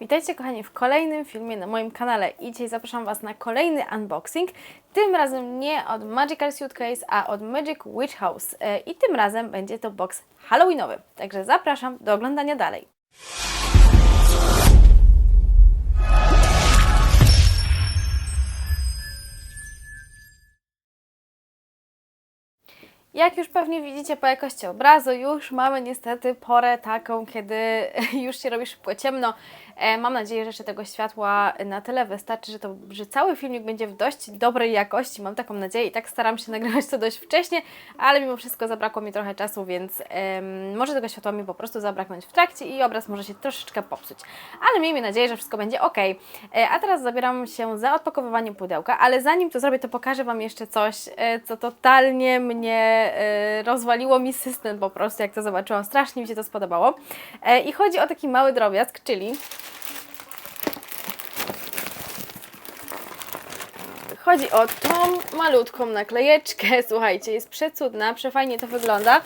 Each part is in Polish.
Witajcie kochani w kolejnym filmie na moim kanale i dzisiaj zapraszam Was na kolejny unboxing. Tym razem nie od Magical Suitcase, a od Magic Witch House. E, I tym razem będzie to box Halloweenowy. Także zapraszam do oglądania dalej. Jak już pewnie widzicie po jakości obrazu, już mamy niestety porę taką, kiedy już się robi szybko ciemno. E, mam nadzieję, że jeszcze tego światła na tyle wystarczy, że, to, że cały filmik będzie w dość dobrej jakości. Mam taką nadzieję i tak staram się nagrywać to dość wcześnie, ale mimo wszystko zabrakło mi trochę czasu, więc może tego światła mi po prostu zabraknąć w trakcie i obraz może się troszeczkę popsuć. Ale miejmy nadzieję, że wszystko będzie ok. E, a teraz zabieram się za odpakowywanie pudełka, ale zanim to zrobię, to pokażę Wam jeszcze coś, e, co totalnie mnie rozwaliło mi system po prostu, jak to zobaczyłam. Strasznie mi się to spodobało. I chodzi o taki mały drobiazg, czyli Chodzi o tą malutką naklejeczkę. Słuchajcie, jest przecudna, przefajnie to wygląda.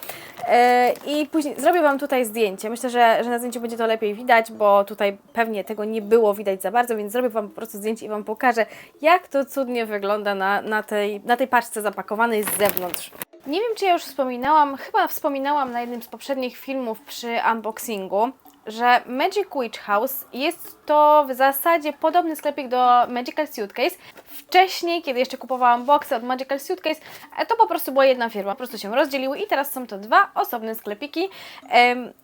E, I później zrobię Wam tutaj zdjęcie. Myślę, że, że na zdjęciu będzie to lepiej widać, bo tutaj pewnie tego nie było widać za bardzo, więc zrobię Wam po prostu zdjęcie i Wam pokażę, jak to cudnie wygląda na, na, tej, na tej paczce zapakowanej z zewnątrz. Nie wiem, czy ja już wspominałam, chyba wspominałam na jednym z poprzednich filmów przy unboxingu, że Magic Witch House jest to w zasadzie podobny sklepik do Magical Suitcase. Wcześniej, kiedy jeszcze kupowałam boxy od Magical Suitcase, e, to po prostu była jedna firma, po prostu się rozdzieliły i teraz są to dwa osobne sklepiki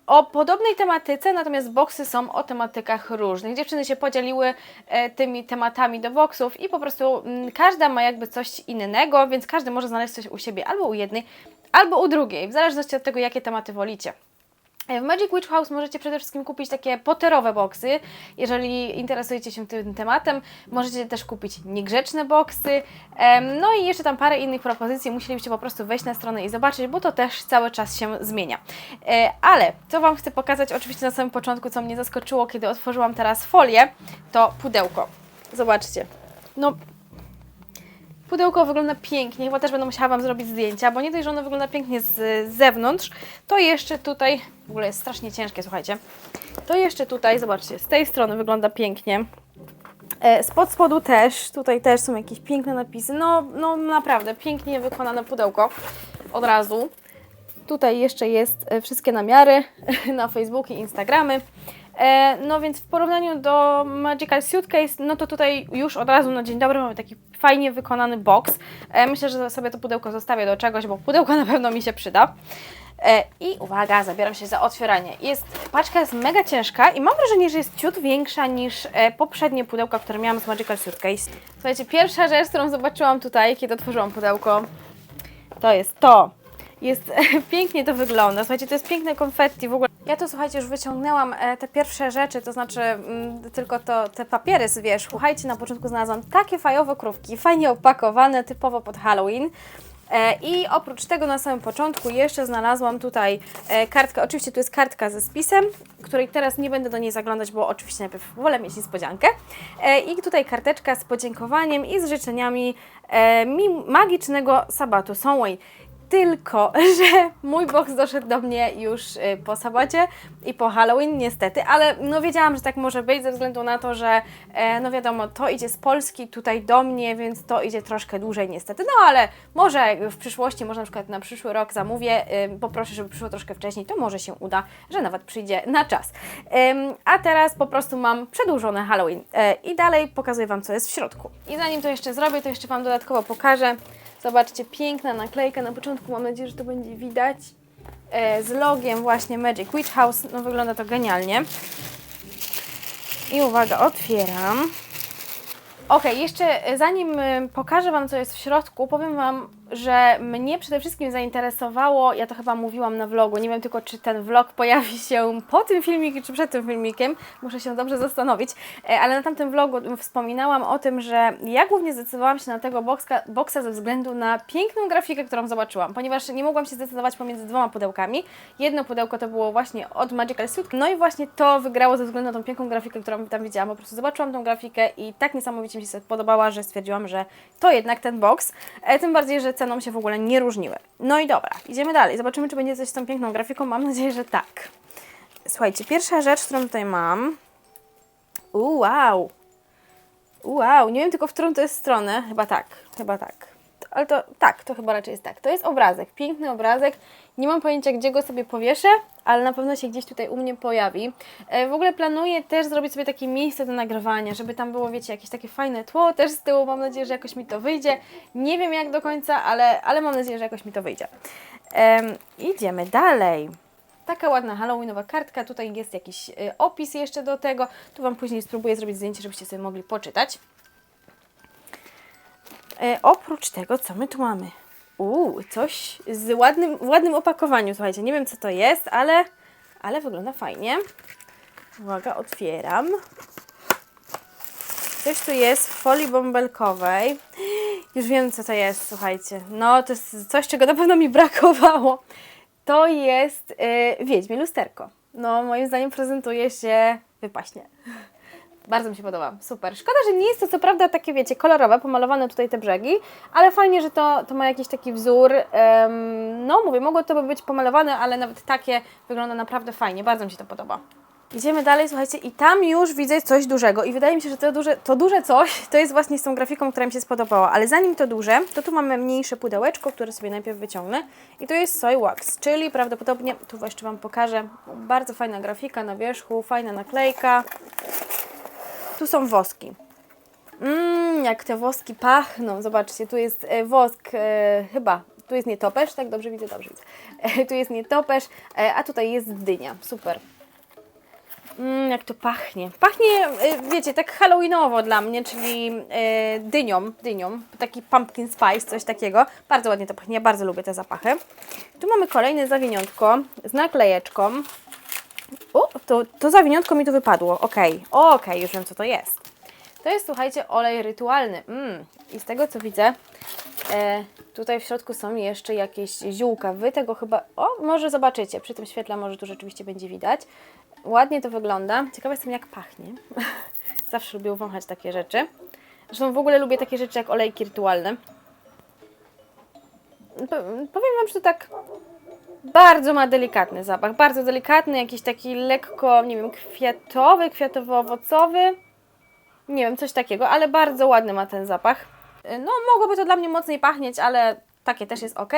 o podobnej tematyce, natomiast boxy są o tematykach różnych. Dziewczyny się podzieliły e, tymi tematami do boxów i po prostu mm, każda ma jakby coś innego, więc każdy może znaleźć coś u siebie albo u jednej, albo u drugiej, w zależności od tego, jakie tematy wolicie. W Magic Witch House możecie przede wszystkim kupić takie poterowe boksy. Jeżeli interesujecie się tym tematem, możecie też kupić niegrzeczne boksy. No i jeszcze tam parę innych propozycji. Musielibyście po prostu wejść na stronę i zobaczyć, bo to też cały czas się zmienia. E, Ale co Wam chcę pokazać, oczywiście na samym początku, co mnie zaskoczyło, kiedy otworzyłam teraz folię, to pudełko. Zobaczcie. No, Pudełko wygląda pięknie, chyba też będę musiała Wam zrobić zdjęcia, bo nie dość, że ono wygląda pięknie z, zewnątrz, to jeszcze tutaj, w ogóle jest strasznie ciężkie, słuchajcie, to jeszcze tutaj, zobaczcie, z tej strony wygląda pięknie. E, Spod spodu też, tutaj też są jakieś piękne napisy, no, no naprawdę, pięknie wykonane pudełko od razu. Tutaj jeszcze jest e, wszystkie namiary na Facebook i Instagramy. E, No więc w porównaniu do Magical Suitcase, no to tutaj już od razu na dzień dobry mamy taki fajnie wykonany box. E, Myślę, że sobie to pudełko zostawię do czegoś, bo pudełko na pewno mi się przyda. E, I uwaga, zabieram się za otwieranie. Jest, paczka jest mega ciężka i mam wrażenie, że jest ciut większa niż poprzednie pudełka, które miałam z Magical Suitcase. Słuchajcie, pierwsza rzecz, którą zobaczyłam tutaj, kiedy otworzyłam pudełko, to jest to. Jest pięknie to wygląda. Słuchajcie, to jest piękne konfetti w ogóle. Ja tu słuchajcie, już wyciągnęłam e, te pierwsze rzeczy, to znaczy mm, tylko to, te papiery z wierzchu. Słuchajcie, na początku znalazłam takie fajowe krówki, fajnie opakowane, typowo pod Halloween. E, I oprócz tego na samym początku jeszcze znalazłam tutaj e, kartkę, oczywiście tu jest kartka ze spisem, której teraz nie będę do niej zaglądać, bo oczywiście najpierw wolę mieć niespodziankę. I tutaj karteczka z podziękowaniem i z życzeniami mi magicznego sabatu Samhain. Tylko, że mój box doszedł do mnie już y, po sabacie i po Halloween niestety, ale no wiedziałam, że tak może być ze względu na to, że e, no wiadomo, to idzie z Polski tutaj do mnie, więc to idzie troszkę dłużej niestety. No ale może w przyszłości, może na przykład na przyszły rok zamówię, poproszę, żeby przyszło troszkę wcześniej, to może się uda, że nawet przyjdzie na czas. A teraz po prostu mam przedłużone Halloween e, i dalej pokazuję Wam, co jest w środku. I zanim to jeszcze zrobię, to jeszcze Wam dodatkowo pokażę. Zobaczcie, piękna naklejka. Na początku mam nadzieję, że to będzie widać. E, z logiem właśnie Magic Witch House. No wygląda to genialnie. I uwaga, otwieram. Ok, jeszcze e, zanim e, pokażę Wam, co jest w środku, powiem Wam, że mnie przede wszystkim zainteresowało, ja to chyba mówiłam na vlogu, nie wiem tylko, czy ten vlog pojawi się po tym filmikiem, czy przed tym filmikiem, muszę się dobrze zastanowić, e, ale na tamtym vlogu wspominałam o tym, że ja głównie zdecydowałam się na tego boxka, boxa ze względu na piękną grafikę, którą zobaczyłam, ponieważ nie mogłam się zdecydować pomiędzy dwoma pudełkami. Jedno pudełko to było właśnie od Magical Suit, no i właśnie to wygrało ze względu na tą piękną grafikę, którą tam widziałam. Po prostu zobaczyłam tą grafikę i tak niesamowicie mi się podobała, że stwierdziłam, że to jednak ten box. E, tym bardziej, że ceną się w ogóle nie różniły. No i dobra, idziemy dalej. Zobaczymy, czy będzie coś z tą piękną grafiką. Mam nadzieję, że tak. Słuchajcie, pierwsza rzecz, którą tutaj mam, U, wow. Wow, nie wiem tylko w którą to jest stronę. Chyba tak, chyba tak. Ale to tak, to chyba raczej jest tak. To jest obrazek, piękny obrazek. Nie mam pojęcia, gdzie go sobie powieszę, ale na pewno się gdzieś tutaj u mnie pojawi. E, w ogóle planuję też zrobić sobie takie miejsce do nagrywania, żeby tam było, wiecie, jakieś takie fajne tło też z tyłu. Mam nadzieję, że jakoś mi to wyjdzie. Nie wiem jak do końca, ale, ale mam nadzieję, że jakoś mi to wyjdzie. Em, idziemy dalej. Taka ładna halloweenowa kartka, tutaj jest jakiś y, opis jeszcze do tego. Tu Wam później spróbuję zrobić zdjęcie, żebyście sobie mogli poczytać. E, oprócz tego, co my tu mamy? Uuu, coś z ładnym, w ładnym opakowaniu, słuchajcie, nie wiem co to jest, ale, ale wygląda fajnie. Uwaga, otwieram. Coś tu jest w folii bąbelkowej. Już wiem, co to jest, słuchajcie. No, to jest coś, czego na pewno mi brakowało. To jest yy, Wiedźmie lusterko. No, moim zdaniem prezentuje się wypaśnie. Bardzo mi się podoba, super. Szkoda, że nie jest to co prawda takie, wiecie, kolorowe, pomalowane tutaj te brzegi, ale fajnie, że to, to ma jakiś taki wzór. No, mówię, mogło to by być pomalowane, ale nawet takie wygląda naprawdę fajnie, bardzo mi się to podoba. Idziemy dalej, słuchajcie, i tam już widzę coś dużego i wydaje mi się, że to duże, to duże coś to jest właśnie z tą grafiką, która mi się spodobała, ale zanim to duże, to tu mamy mniejsze pudełeczko, które sobie najpierw wyciągnę i to jest Soy Wax, czyli prawdopodobnie, tu jeszcze Wam pokażę, bardzo fajna grafika na wierzchu, fajna naklejka, tu są woski. Mmm, jak te woski pachną. Zobaczcie, tu jest e, wosk e, chyba. Tu jest nietoperz, tak dobrze widzę, dobrze widzę. E, tu jest nietoperz, e, a tutaj jest dynia. Super. Mmm, jak to pachnie. Pachnie, e, wiecie, tak halloweenowo dla mnie, czyli e, dynią, dynią. Taki pumpkin spice, coś takiego. Bardzo ładnie to pachnie, ja bardzo lubię te zapachy. Tu mamy kolejne zawiniątko z naklejeczką. O, to, to zawiniątko mi tu wypadło. Okej, okej, już wiem co to jest. To jest, słuchajcie, olej rytualny. Mm. I z tego co widzę, e, tutaj w środku są jeszcze jakieś ziółka. Wy tego chyba. O, może zobaczycie. Przy tym świetle może tu rzeczywiście będzie widać. Ładnie to wygląda. Ciekawa jestem, jak pachnie. Zawsze lubię wąchać takie rzeczy. Zresztą w ogóle lubię takie rzeczy jak olejki rytualne. P- powiem Wam, że to tak bardzo ma delikatny zapach, bardzo delikatny, jakiś taki lekko, nie wiem, kwiatowy, kwiatowo-owocowy. Nie wiem, coś takiego, ale bardzo ładny ma ten zapach. E, No, mogłoby to dla mnie mocniej pachnieć, ale takie też jest ok.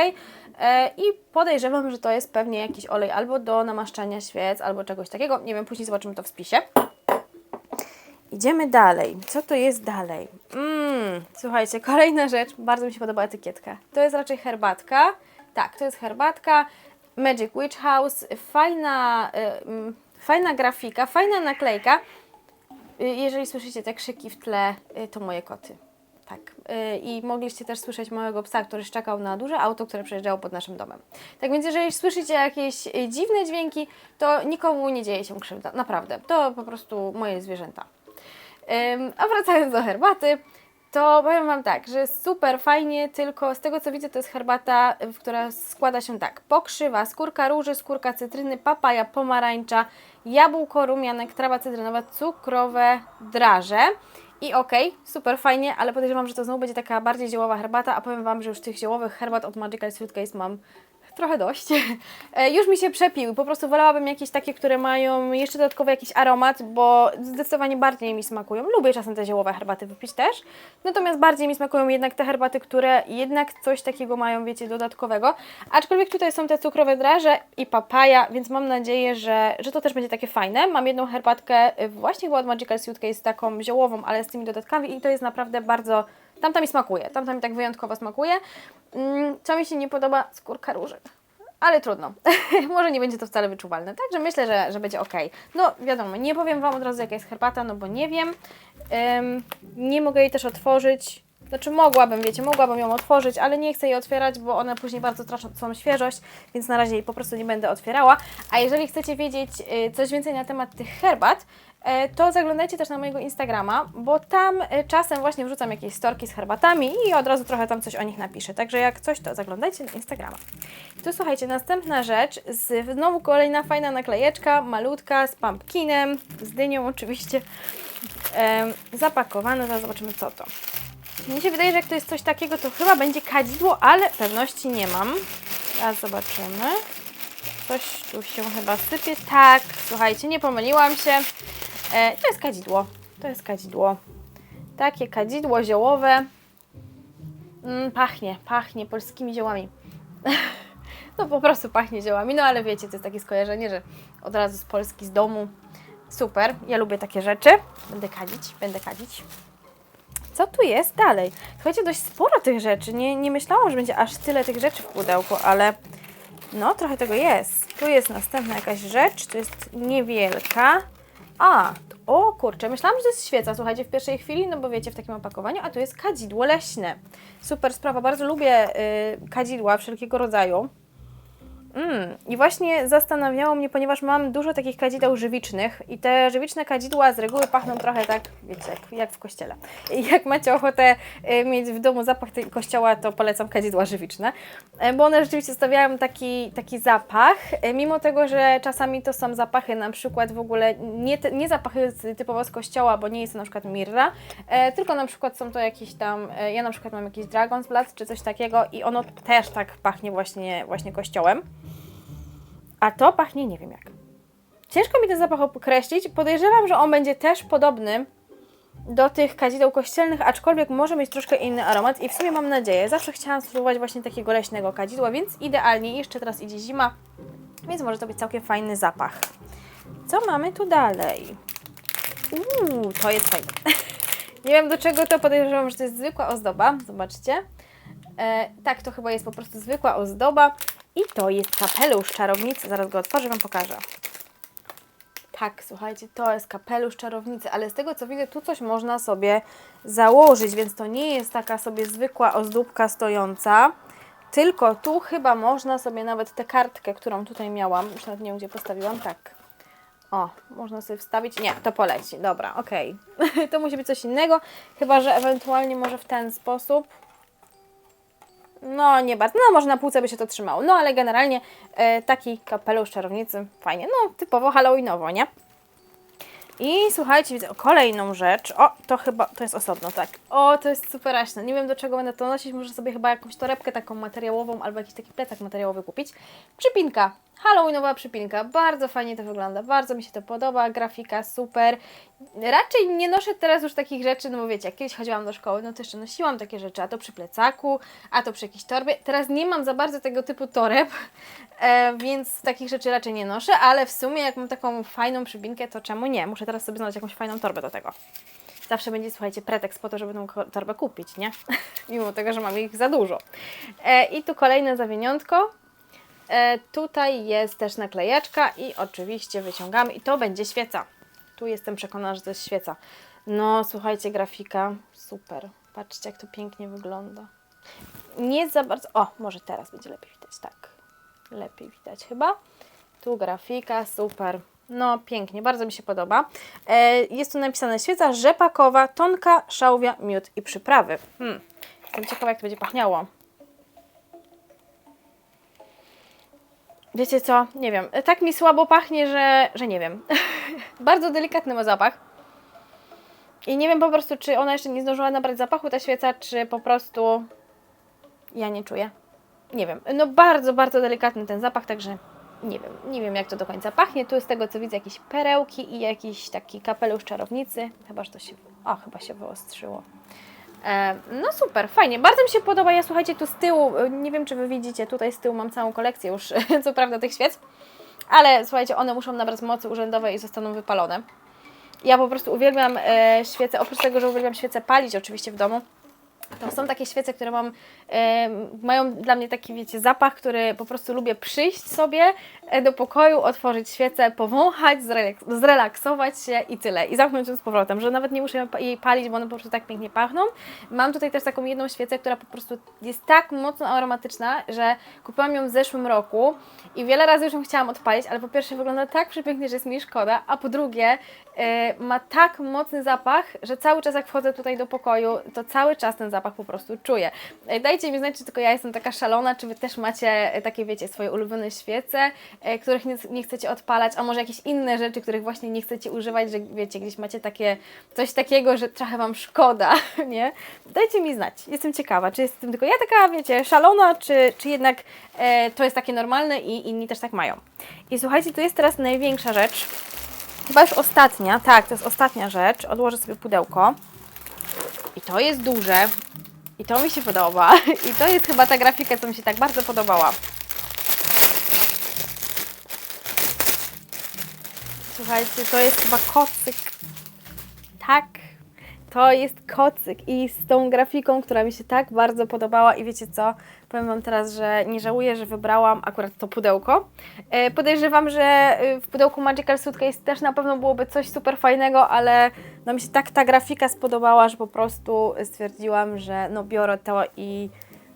E, I podejrzewam, że to jest pewnie jakiś olej albo do namaszczania świec, albo czegoś takiego. Nie wiem, później zobaczymy to w spisie. Idziemy dalej. Co to jest dalej? Mmm, słuchajcie, kolejna rzecz. Bardzo mi się podoba etykietka. To jest raczej herbatka. Tak, to jest herbatka. Magic Witch House. Fajna, y, mm, fajna grafika, fajna naklejka. Y, Jeżeli słyszycie te krzyki w tle, y, to moje koty. Tak. I mogliście też słyszeć małego psa, który szczekał na duże auto, które przejeżdżało pod naszym domem. Tak więc jeżeli słyszycie jakieś dziwne dźwięki, to nikomu nie dzieje się krzywda. Naprawdę. To po prostu moje zwierzęta. A wracając do herbaty, to powiem Wam tak, że super fajnie, tylko z tego co widzę to jest herbata, która składa się tak. Pokrzywa, skórka róży, skórka cytryny, papaja, pomarańcza, jabłko, rumianek, trawa cytrynowa, cukrowe draże. I okej, super fajnie, ale podejrzewam, że to znowu będzie taka bardziej ziołowa herbata, a powiem Wam, że już tych ziołowych herbat od Magical Sweet Case mam trochę dość. E, Już mi się przepiły, po prostu wolałabym jakieś takie, które mają jeszcze dodatkowy jakiś aromat, bo zdecydowanie bardziej mi smakują. Lubię czasem te ziołowe herbaty wypić też, natomiast bardziej mi smakują jednak te herbaty, które jednak coś takiego mają, wiecie, dodatkowego. Aczkolwiek tutaj są te cukrowe draże i papaja, więc mam nadzieję, że, że to też będzie takie fajne. Mam jedną herbatkę y, właśnie chyba od Magical Sweet Case, taką ziołową, ale z tymi dodatkami i to jest naprawdę bardzo... Tamta mi smakuje, tamta mi tak wyjątkowo smakuje. Mm, Co mi się nie podoba? Skórka róży. Ale trudno. Może nie będzie to wcale wyczuwalne. Także myślę, że, że będzie ok. No wiadomo, nie powiem Wam od razu jaka jest herbata, no bo nie wiem. Ym, nie mogę jej też otworzyć. Znaczy mogłabym, wiecie, mogłabym ją otworzyć, ale nie chcę jej otwierać, bo one później bardzo tracą świeżość, więc na razie jej po prostu nie będę otwierała. A jeżeli chcecie wiedzieć y, coś więcej na temat tych herbat, e, to zaglądajcie też na mojego Instagrama, bo tam e, czasem właśnie wrzucam jakieś storki z herbatami i od razu trochę tam coś o nich napiszę. Także jak coś, to zaglądajcie na Instagrama. I tu słuchajcie, następna rzecz, znowu kolejna fajna naklejeczka, malutka, z pumpkinem, z dynią oczywiście, em, zapakowane, zaraz zobaczymy co to. Mnie się wydaje, że jak to jest coś takiego, to chyba będzie kadzidło, ale pewności nie mam. Teraz zobaczymy. Coś tu się chyba sypie. Tak, słuchajcie, nie pomyliłam się. E, to jest kadzidło. To jest kadzidło. Takie kadzidło ziołowe. Mm, pachnie, pachnie polskimi ziołami. no po prostu pachnie ziołami, no ale wiecie, to jest takie skojarzenie, że od razu z Polski, z domu. Super, ja lubię takie rzeczy. Będę kadzić, będę kadzić. Co tu jest dalej? Słuchajcie, dość sporo tych rzeczy. Nie, nie myślałam, że będzie aż tyle tych rzeczy w pudełku, ale no trochę tego jest. Tu jest następna jakaś rzecz, to jest niewielka. A, o kurczę, myślałam, że to jest świeca, słuchajcie, w pierwszej chwili, no bo wiecie, w takim opakowaniu, a tu jest kadzidło leśne. Super sprawa, bardzo lubię y, kadzidła wszelkiego rodzaju. Mm, I właśnie zastanawiało mnie, ponieważ mam dużo takich kadzideł żywicznych i te żywiczne kadzidła z reguły pachną trochę tak, wiecie, jak, jak w kościele. I jak macie ochotę y, mieć w domu zapach kościoła, to polecam kadzidła żywiczne, y, bo one rzeczywiście stawiają taki, taki zapach, y, mimo tego, że czasami to są zapachy na przykład w ogóle nie, te, nie zapachy typowo z kościoła, bo nie jest to na przykład mirra, e, tylko na przykład są to jakieś tam, e, ja na przykład mam jakiś Dragon's Blood czy coś takiego i ono też tak pachnie właśnie, właśnie kościołem. A to pachnie nie wiem jak. Ciężko mi ten zapach określić. Podejrzewam, że on będzie też podobny do tych kadzideł kościelnych, aczkolwiek może mieć troszkę inny aromat i w sumie mam nadzieję. Zawsze chciałam spróbować właśnie takiego leśnego kadzidła, więc idealnie. Jeszcze teraz idzie zima, więc może to być całkiem fajny zapach. Co mamy tu dalej? Uuu, to jest fajne. nie wiem do czego to, podejrzewam, że to jest zwykła ozdoba. Zobaczcie. E, tak, to chyba jest po prostu zwykła ozdoba. I to jest kapelusz czarownicy. Zaraz go otworzę, Wam pokażę. Tak, słuchajcie, to jest kapelusz czarownicy, ale z tego co widzę, tu coś można sobie założyć, więc to nie jest taka sobie zwykła ozdóbka stojąca, tylko tu chyba można sobie nawet tę kartkę, którą tutaj miałam, już nawet nie wiem gdzie postawiłam, tak. O, można sobie wstawić. Nie, to poleci. Dobra, okej. to musi być coś innego, chyba że ewentualnie może w ten sposób. No, nie bardzo. No, może na półce by się to trzymało. No, ale generalnie e, taki kapelusz czarownicy, fajnie. No, typowo halloweenowo, nie? I słuchajcie, widzę kolejną rzecz. O, to chyba, to jest osobno, tak. O, to jest superaśne. Nie wiem do czego będę to nosić. Muszę sobie chyba jakąś torebkę taką materiałową albo jakiś taki plecak materiałowy kupić. Przypinka. Halloweenowa przypinka. Bardzo fajnie to wygląda. Bardzo mi się to podoba. Grafika super. Raczej nie noszę teraz już takich rzeczy, no bo wiecie, jak kiedyś chodziłam do szkoły, no to jeszcze nosiłam takie rzeczy, a to przy plecaku, a to przy jakiejś torbie. Teraz nie mam za bardzo tego typu toreb, e, więc takich rzeczy raczej nie noszę, ale w sumie jak mam taką fajną przypinkę, to czemu nie? Muszę teraz sobie znaleźć jakąś fajną torbę do tego. Zawsze będzie, słuchajcie, pretekst po to, żeby tą torbę kupić, nie? Mimo tego, że mam ich za dużo. E, I tu kolejne zawiniątko. E, tutaj jest też naklejeczka i oczywiście wyciągamy i to będzie świeca. Tu jestem przekonana, że to jest świeca. No, słuchajcie, grafika super. Patrzcie, jak to pięknie wygląda. Nie za bardzo. O, może teraz będzie lepiej widać, tak. Lepiej widać chyba. Tu grafika, super. No, pięknie, bardzo mi się podoba. E, jest tu napisane świeca rzepakowa, tonka, szałwia, miód i przyprawy. Hmm. Jestem ciekawa, jak to będzie pachniało. Wiecie co? Nie wiem. Tak mi słabo pachnie, że, że nie wiem. Bardzo delikatny ma zapach. I nie wiem po prostu, czy ona jeszcze nie zdążyła nabrać zapachu, ta świeca, czy po prostu ja nie czuję. Nie wiem. No bardzo, bardzo delikatny ten zapach, także nie wiem. Nie wiem, jak to do końca pachnie. Tu z tego, co widzę, jakieś perełki i jakiś taki kapelusz czarownicy. Chyba, że to się... O, chyba się wyostrzyło. E, No super, fajnie. Bardzo mi się podoba. Ja słuchajcie, tu z tyłu, e, nie wiem czy Wy widzicie, tutaj z tyłu mam całą kolekcję już, co prawda, tych świec, ale słuchajcie, one muszą nabrać mocy urzędowej i zostaną wypalone. Ja po prostu uwielbiam e, świece, oprócz tego, że uwielbiam świece palić oczywiście w domu, to są takie świece, które mam, e, mają dla mnie taki, wiecie, zapach, który po prostu lubię przyjść sobie e, do pokoju, otworzyć świecę, powąchać, zrelaks zrelaksować się i tyle. I zamknąć ją z powrotem, że nawet nie muszę jej palić, bo one po prostu tak pięknie pachną. Mam tutaj też taką jedną świecę, która po prostu jest tak mocno aromatyczna, że kupiłam ją w zeszłym roku i wiele razy już ją chciałam odpalić, ale po pierwsze wygląda tak przepięknie, że jest mi szkoda, a po drugie e, ma tak mocny zapach, że cały czas jak wchodzę tutaj do pokoju, to cały czas ten zapach po prostu czuję. E, Dajcie mi znać, czy tylko ja jestem taka szalona, czy Wy też macie e, takie, wiecie, swoje ulubione świece, e, których nie, nie chcecie odpalać, a może jakieś inne rzeczy, których właśnie nie chcecie używać, że wiecie, gdzieś macie takie, coś takiego, że trochę Wam szkoda, nie? Dajcie mi znać. Jestem ciekawa, czy jestem tylko ja taka, wiecie, szalona, czy, czy jednak e, to jest takie normalne i inni też tak mają. I słuchajcie, tu jest teraz największa rzecz. chyba już ostatnia, tak, to jest ostatnia rzecz. Odłożę sobie pudełko. I to jest duże. I to mi się podoba. I to jest chyba ta grafika, co mi się tak bardzo podobała. Słuchajcie, to jest chyba kocyk. Tak, to jest kocyk i z tą grafiką, która mi się tak bardzo podobała i wiecie co, powiem Wam teraz, że nie żałuję, że wybrałam akurat to pudełko. E, podejrzewam, że e, w pudełku Magical Suitcase też na pewno byłoby coś super fajnego, ale no mi się tak ta grafika spodobała, że po prostu stwierdziłam, że no biorę to i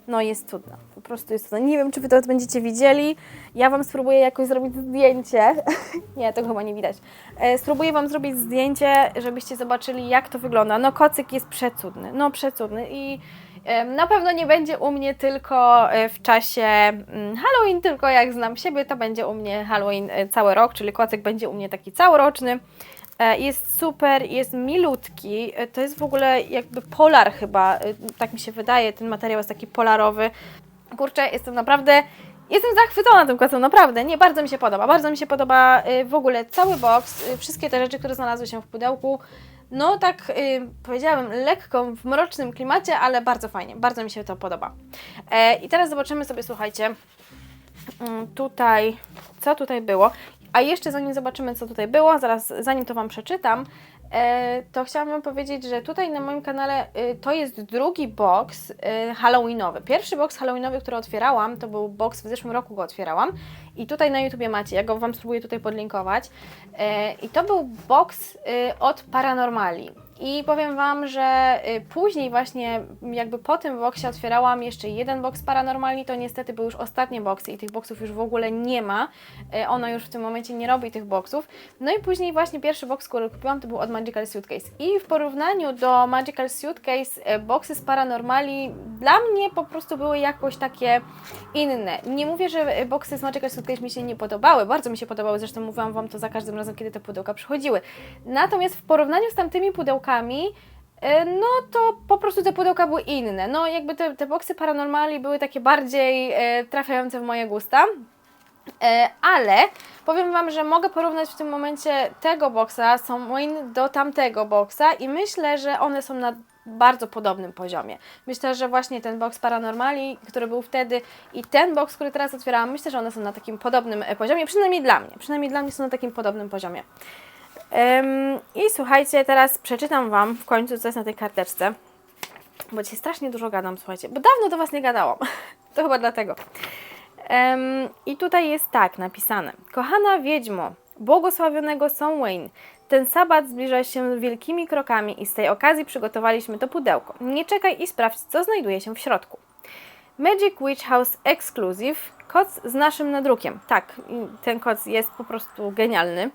no jest cudna, prostu jest cudna. Nie wiem, czy Wy to będziecie widzieli. Ja Wam spróbuję jakoś zrobić zdjęcie. nie, to chyba nie widać. E, spróbuję Wam zrobić zdjęcie, żebyście zobaczyli, jak to wygląda. No kocyk jest przecudny, no przecudny i e, na pewno nie będzie u mnie tylko e, w czasie mm, Halloween, tylko jak znam siebie, to będzie u mnie Halloween e, cały rok, czyli kocyk będzie u mnie taki całoroczny. E, Jest super, jest milutki. To jest w ogóle jakby polar chyba, tak mi się wydaje. Ten materiał jest taki polarowy. Kurczę, jestem naprawdę. Jestem zachwycona tym kocem, naprawdę. Nie, bardzo mi się podoba. Bardzo mi się podoba e, w ogóle cały box, e, wszystkie te rzeczy, które znalazły się w pudełku. No tak e, powiedziałabym, lekko w mrocznym klimacie, ale bardzo fajnie. Bardzo mi się to podoba. E, I teraz zobaczymy sobie, słuchajcie, mm, tutaj, co tutaj było. A jeszcze zanim zobaczymy, co tutaj było, zaraz, zanim to Wam przeczytam, to chciałam Wam powiedzieć, że tutaj na moim kanale e, to jest drugi box e, halloweenowy. Pierwszy box halloweenowy, który otwierałam, to był box, w zeszłym roku go otwierałam i tutaj na YouTubie macie, ja go Wam spróbuję tutaj podlinkować. E, I to był box e, od Paranormali. I powiem Wam, że y, później właśnie jakby po tym boksie otwierałam jeszcze jeden box Paranormali, to niestety były już ostatnie boxy i tych boxów już w ogóle nie ma. Y, Ono już w tym momencie nie robi tych boxów. No i później właśnie pierwszy box, który kupiłam, to był od Magical Suitcase. I w porównaniu do Magical Suitcase y, boxy z Paranormali dla mnie po prostu były jakoś takie inne. Nie mówię, że y, boxy z Magical Suitcase mi się nie podobały, bardzo mi się podobały, zresztą mówiłam Wam to za każdym razem, kiedy te pudełka przychodziły. Natomiast w porównaniu z tamtymi pudełkami, e, no to po prostu te pudełka były inne. No jakby te, te boksy paranormali były takie bardziej e, trafiające w moje gusta. E, ale powiem Wam, że mogę porównać w tym momencie tego boksa Somewin do tamtego boksa i myślę, że one są na bardzo podobnym poziomie. Myślę, że właśnie ten box Paranormali, który był wtedy i ten box, który teraz otwierałam, myślę, że one są na takim podobnym e, poziomie, przynajmniej dla mnie. Przynajmniej dla mnie są na takim podobnym poziomie. I słuchajcie, teraz przeczytam Wam w końcu, co jest na tej karteczce, bo dzisiaj strasznie dużo gadam, słuchajcie, bo dawno do Was nie gadałam. to chyba dlatego. I tutaj jest tak napisane. Kochana wiedźmo, błogosławionego Somwayne, ten sabat zbliża się wielkimi krokami i z tej okazji przygotowaliśmy to pudełko. Nie czekaj i sprawdź, co znajduje się w środku. Magic Witch House Exclusive, koc z naszym nadrukiem. Tak, ten koc jest po prostu genialny.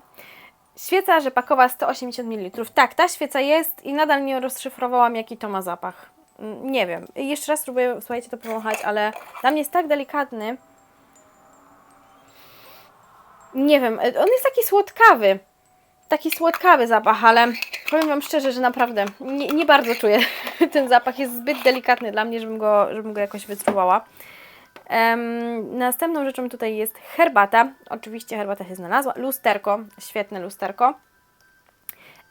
Świeca rzepakowa 180 ml. Tak, ta świeca jest i nadal nie rozszyfrowałam, jaki to ma zapach. Mm, Nie wiem. Jeszcze raz spróbuję, słuchajcie, to powąchać, ale dla mnie jest tak delikatny. Nie wiem, e, on jest taki słodkawy. Taki słodkawy zapach, ale powiem Wam szczerze, że naprawdę nie, nie bardzo czuję ten zapach. Jest zbyt delikatny dla mnie, żebym go, żebym go jakoś wyczuwała. Następną rzeczą tutaj jest herbata. Oczywiście herbata się znalazła. Lusterko, świetne lusterko.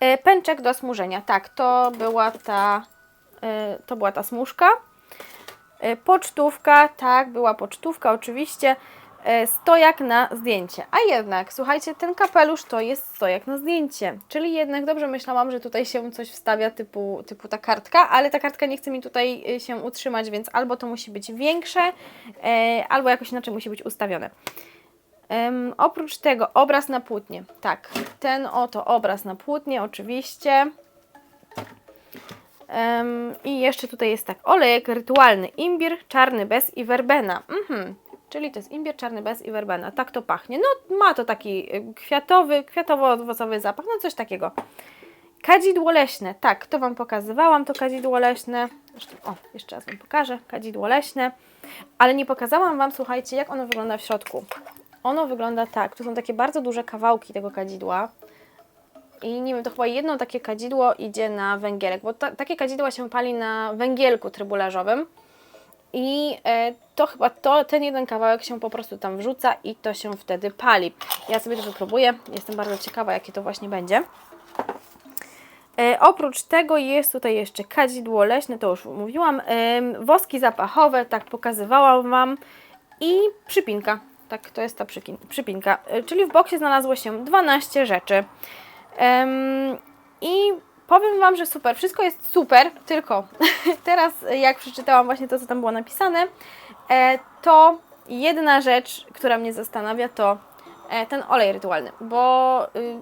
E, pęczek do smużenia. Tak, to była ta, e, to była ta smużka. E, Pocztówka, tak, była pocztówka oczywiście. E, Stojak na zdjęcie. A jednak, słuchajcie, ten kapelusz to jest stojak na zdjęcie. Czyli jednak dobrze myślałam, że tutaj się coś wstawia typu, typu ta kartka, ale ta kartka nie chce mi tutaj e, się utrzymać, więc albo to musi być większe, e, albo jakoś inaczej musi być ustawione. Oprócz tego obraz na płótnie. Tak, ten oto obraz na płótnie, oczywiście. I jeszcze tutaj jest tak, olejek rytualny, imbir, czarny bez i werbena. Mhm. Czyli to jest imbir, czarny bez i werbena. Tak to pachnie. No ma to taki y, kwiatowy, kwiatowo-owocowy zapach, no coś takiego. Kadzidło leśne. Tak, to Wam pokazywałam, to kadzidło leśne. Zresztą, o, jeszcze raz Wam pokażę. Kadzidło leśne. Ale nie pokazałam Wam, słuchajcie, jak ono wygląda w środku. Ono wygląda tak. Tu są takie bardzo duże kawałki tego kadzidła. I nie wiem, to chyba jedno takie kadzidło idzie na węgielek, bo ta, takie kadzidła się pali na węgielku trybularzowym. I e, to chyba to, ten jeden kawałek się po prostu tam wrzuca i to się wtedy pali. Ja sobie to wypróbuję. Jestem bardzo ciekawa, jakie to właśnie będzie. E, oprócz tego jest tutaj jeszcze kadzidło leśne, to już mówiłam, em, woski zapachowe, tak pokazywałam Wam i przypinka. Tak, to jest ta przypinka. E, czyli w boksie znalazło się 12 rzeczy. I powiem Wam, że super, wszystko jest super, tylko teraz jak przeczytałam właśnie to, co tam było napisane, e, to jedna rzecz, która mnie zastanawia, to e, ten olej rytualny, bo y,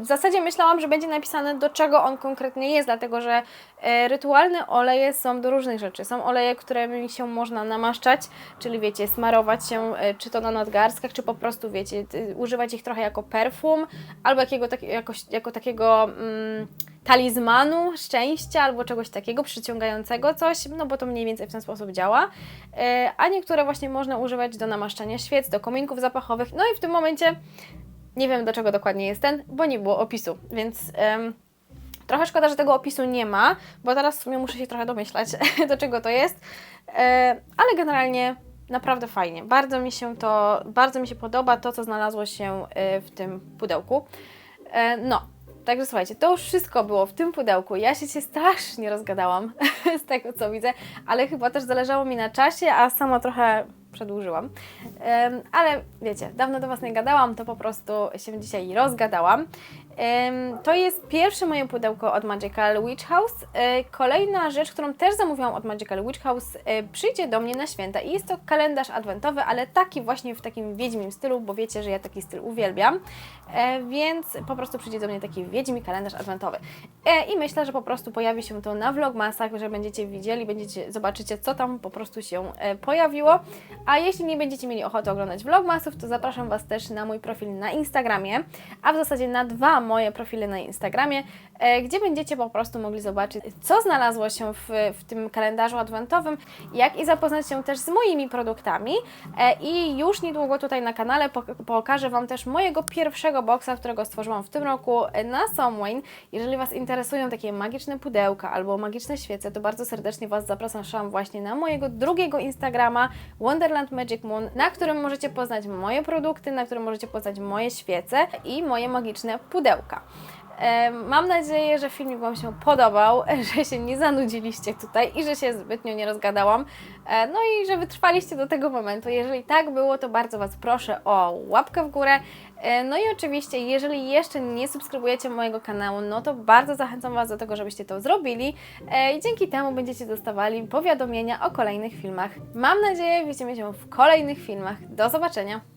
w zasadzie myślałam, że będzie napisane do czego on konkretnie jest, dlatego że e, rytualne oleje są do różnych rzeczy. Są oleje, którymi się można namaszczać, czyli wiecie, smarować się e, czy to na nadgarstkach, czy po prostu wiecie, używać ich trochę jako perfum, albo jakiego, tak, jakoś, jako takiego mm, talizmanu szczęścia, albo czegoś takiego przyciągającego coś, no bo to mniej więcej w ten sposób działa. E, a niektóre właśnie można używać do namaszczania świec, do kominków zapachowych, no i w tym momencie nie wiem do czego dokładnie jest ten, bo nie było opisu, więc trochę szkoda, że tego opisu nie ma, bo teraz w sumie muszę się trochę domyślać, do czego to jest, e, ale generalnie naprawdę fajnie. Bardzo mi się to, bardzo mi się podoba to, co znalazło się e, w tym pudełku. E, no, Także słuchajcie, to już wszystko było w tym pudełku. Ja się, się strasznie rozgadałam z tego, co widzę, ale chyba też zależało mi na czasie, a sama trochę przedłużyłam. Ale wiecie, dawno do Was nie gadałam, to po prostu się dzisiaj rozgadałam. To jest pierwsze moje pudełko od Magical Witch House. E, Kolejna rzecz, którą też zamówiłam od Magical Witch House, e, przyjdzie do mnie na święta i jest to kalendarz adwentowy, ale taki właśnie w takim wiedźmim stylu, bo wiecie, że ja taki styl uwielbiam. E, Więc po prostu przyjdzie do mnie taki wiedźmi kalendarz adwentowy. I myślę, że po prostu pojawi się to na vlogmasach, że będziecie widzieli, będziecie, zobaczycie, co tam po prostu się pojawiło. A jeśli nie będziecie mieli ochoty oglądać vlogmasów, to zapraszam Was też na mój profil na Instagramie, a w zasadzie na dwa moje profile na Instagramie, e, gdzie będziecie po prostu mogli zobaczyć, co znalazło się w, w tym kalendarzu adwentowym, jak i zapoznać się też z moimi produktami. E, I już niedługo tutaj na kanale pok- pokażę Wam też mojego pierwszego boxa, którego stworzyłam w tym roku e, na Somewayne. Jeżeli Was interesują takie magiczne pudełka albo magiczne świece, to bardzo serdecznie Was zapraszam właśnie na mojego drugiego Instagrama Wonderland Magic Moon, na którym możecie poznać moje produkty, na którym możecie poznać moje świece i moje magiczne pudełka. Mam nadzieję, że filmik Wam się podobał, że się nie zanudziliście tutaj i że się zbytnio nie rozgadałam. E, No i że wytrwaliście do tego momentu. Jeżeli tak było, to bardzo Was proszę o łapkę w górę. E, No i oczywiście, jeżeli jeszcze nie subskrybujecie mojego kanału, no to bardzo zachęcam Was do tego, żebyście to zrobili e, i dzięki temu będziecie dostawali powiadomienia o kolejnych filmach. Mam nadzieję, widzimy się w kolejnych filmach. Do zobaczenia!